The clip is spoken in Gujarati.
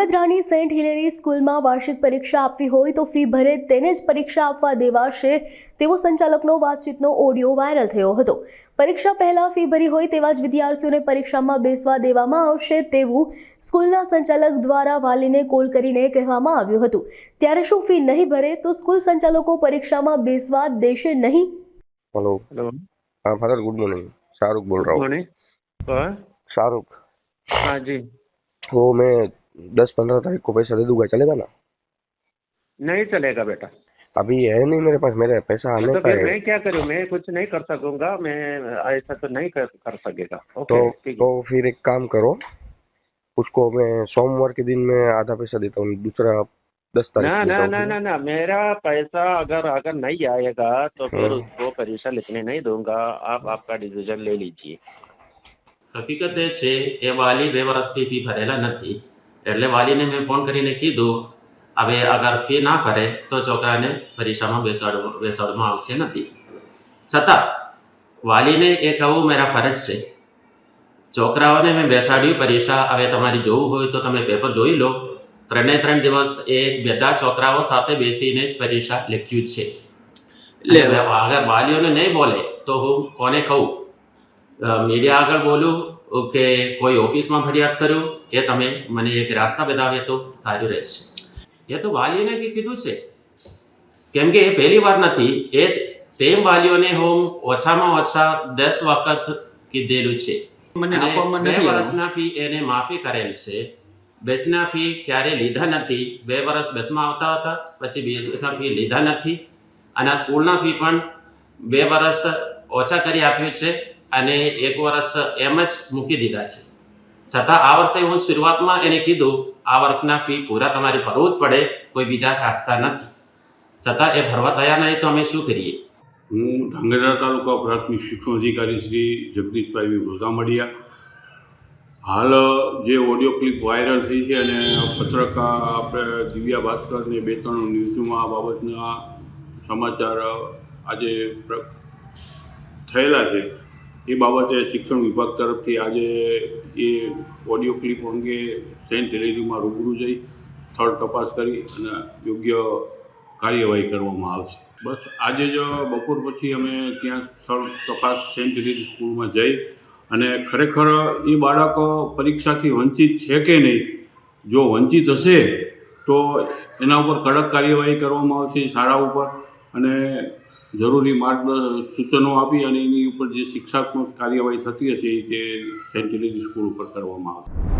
ધાંગધ્રાની સેન્ટ હિલેરી સ્કૂલમાં વાર્ષિક પરીક્ષા આપવી હોય તો ફી ભરે તેને જ પરીક્ષા આપવા દેવાશે તેવો સંચાલકનો વાતચીતનો ઓડિયો વાયરલ થયો હતો પરીક્ષા પહેલા ફી ભરી હોય તેવા જ વિદ્યાર્થીઓને પરીક્ષામાં બેસવા દેવામાં આવશે તેવું સ્કૂલના સંચાલક દ્વારા વાલીને કોલ કરીને કહેવામાં આવ્યું હતું ત્યારે શું ફી નહીં ભરે તો સ્કૂલ સંચાલકો પરીક્ષામાં બેસવા દેશે નહીં हेलो हेलो हाँ फादर गुड मॉर्निंग शाहरुख बोल रहा हूँ मॉर्निंग कौन शाहरुख हाँ जी वो मैं दस पंद्रह तारीख को पैसा दे दूंगा चलेगा ना नहीं चलेगा बेटा अभी है नहीं मेरे पास मेरे पैसा आने तो का फिर है मैं क्या करूँ मैं कुछ नहीं कर सकूंगा मैं ऐसा तो नहीं कर, कर सकेगा तो ओके ठीक तो फिर एक काम करो उसको मैं सोमवार के दिन में आधा पैसा देता हूँ दूसरा दस है तारीख ना को ना देता ना हूँ ना ना मेरा पैसा अगर अगर नहीं आएगा तो फिर हाँ। उसको परीक्षा लिखने नहीं दूंगा आप आपका डिसीजन ले लीजिए હકીકત એ છે એ વાલી બે વર્ષથી ફી ભરેલા નથી એટલે વાલીને મેં ફોન કરીને કીધું હવે અગર ફી ના ભરે તો છોકરાને પરીક્ષામાં બેસાડ બેસાડવામાં આવશે નથી. છતાં વાલીને એ કહું મારા ફરજ છે. છોકરાઓને મેં બેસાડ્યું પરીક્ષા હવે તમારી જોવું હોય તો તમે પેપર જોઈ લો. ત્રણે ત્રણ દિવસ એ બધા છોકરાઓ સાથે બેસીને જ પરીક્ષા લખ્યું છે. એટલે અગર વાલીઓને નહીં બોલે તો હું કોને કહું? મીડિયા આગળ બોલું કે કોઈ ઓફિસમાં ફરિયાદ કરું કે તમે મને એક રાસ્તા બતાવે તો સારું રહેશે. એ તો વાલીઓને કીધું છે. કેમ કે એ પહેલી વાર નથી એ સેમ વાલીઓને હું ઓછામાં ઓછા દસ વખત કીધેલું છે. મને આપવામાં બે નથી વર્ષના ફી એને માફી કરેલ છે. બેસના ફી ક્યારે લીધા નથી બે વર્ષ બેસમાં આવતા હતા પછી બેસના ફી લીધા નથી. અને સ્કૂલના ફી પણ બે વર્ષ ઓછા કરી આપ્યું છે. અને એક વર્ષ એમ જ મૂકી દીધા છે. છતાં આ વર્ષે હું શરૂઆતમાં એને કીધું, આ વર્ષના ફી પૂરા તમારે ભરવું જ પડે, કોઈ બીજા રાસ્તા નથી. છતાં એ ભરવા તૈયાર નહીં તો અમે શું કરીએ? હું ધાંગધ્રા તાલુકા પ્રાથમિક શિક્ષણ અધિકારી શ્રી જગદીશભાઈ મળ્યા હાલ જે ઓડિયો ક્લિપ વાયરલ થઈ છે અને પત્રકાર આપણે દિવ્યા ભાસ્કર ને બે ત્રણ ન્યૂઝમાં આ બાબતના સમાચાર આજે થયેલા છે. એ બાબતે શિક્ષણ વિભાગ તરફથી આજે એ ઓડિયો ક્લિપ અંગે સેન્ટ હેલેરીમાં રૂબરૂ જઈ સ્થળ તપાસ કરી અને યોગ્ય કાર્યવાહી કરવામાં આવશે. બસ આજે જ બપોર પછી અમે ત્યાં સ્થળ તપાસ સેન્ટ હેલેરી સ્કૂલમાં જઈ અને ખરેખર એ બાળક પરીક્ષાથી વંચિત છે કે નહીં, જો વંચિત હશે તો એના ઉપર કડક કાર્યવાહી કરવામાં આવશે શાળા ઉપર. અને જરૂરી માર્ગદર્શન સૂચનો આપી અને એની ઉપર જે શિક્ષાત્મક કાર્યવાહી થતી હશે તે સેન્ટ સ્કૂલ ઉપર કરવામાં આવશે.